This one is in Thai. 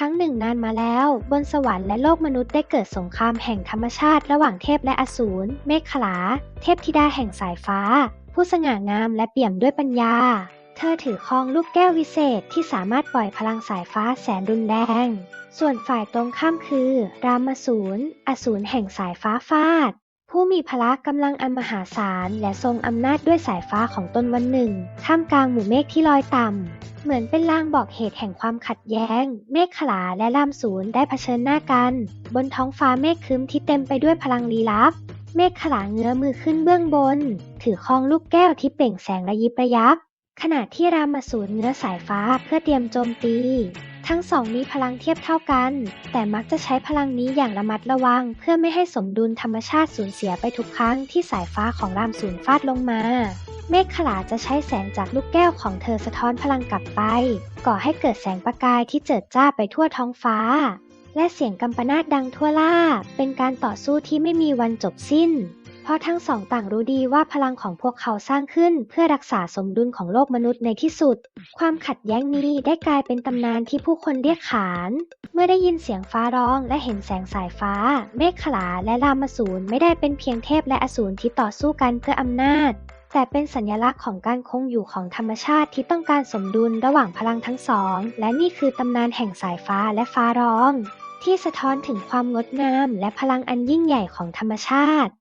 ครั้งหนึ่งนานมาแล้ว บนสวรรค์และโลกมนุษย์ได้เกิดสงครามแห่งธรรมชาติระหว่างเทพและอสูร เมฆขลา เทพธิดาแห่งสายฟ้า ผู้สง่างามและเปี่ยมด้วยปัญญา เธอถือครองลูกแก้ววิเศษที่สามารถปล่อยพลังสายฟ้าแสนรุนแรง ส่วนฝ่ายตรงข้ามคือ รามสูรอสูรแห่งสายฟ้าฟาด ผู้มีพละกำลังอันมหาศาลและทรงอำนาจด้วยสายฟ้าของตนวันหนึ่ง ท่ามกลางหมู่เมฆที่ลอยต่ำ เหมือนเป็นลางบอกเหตุแห่งความขัดแย้ง เมฆขลาและรามสูรได้เผชิญหน้ากัน บนท้องฟ้าเมฆครึ้มที่เต็มไปด้วยพลังลี้ลับ เมฆขลาเงื้อมือขึ้นเบื้องบน ถือคองลูกแก้วที่เปล่งแสงระยิบระยับ ขณะที่รามสูรเงื้อสายฟ้าเพื่อเตรียมโจมตี ทั้งสองมีพลังเทียบเท่ากัน แต่มักจะใช้พลังนี้อย่างระมัดระวัง เพื่อไม่ให้สมดุลธรรมชาติสูญเสียไปทุกครั้งที่สายฟ้าของรามสูรฟาดลงมา เมฆขลาจะใช้แสงจากลูกแก้วของเธอสะท้อนพลังกลับไป ก่อให้เกิดแสงประกายที่เจิดจ้าไปทั่วท้องฟ้า และเสียงกัมปนาตดังทั่วล่า เป็นการต่อสู้ที่ไม่มีวันจบสิ้น เพราะทั้งสองต่างรู้ดีว่าพลังของพวกเขาสร้างขึ้นเพื่อรักษาสมดุลของโลกมนุษย์ในที่สุด ความขัดแย้งนี้ได้กลายเป็นตำนานที่ผู้คนเรียกขาน เมื่อได้ยินเสียงฟ้าร้องและเห็นแสงสายฟ้า เมฆขลาและรามสูรไม่ได้เป็นเพียงเทพและอสูรที่ต่อสู้กันเพื่ออำนาจ แต่เป็นสัญลักษณ์ของการคงอยู่ของธรรมชาติที่ต้องการสมดุลระหว่างพลังทั้งสอง และนี่คือตำนานแห่งสายฟ้าและฟ้าร้อง ที่สะท้อนถึงความงดงามและพลังอันยิ่งใหญ่ของธรรมชาติ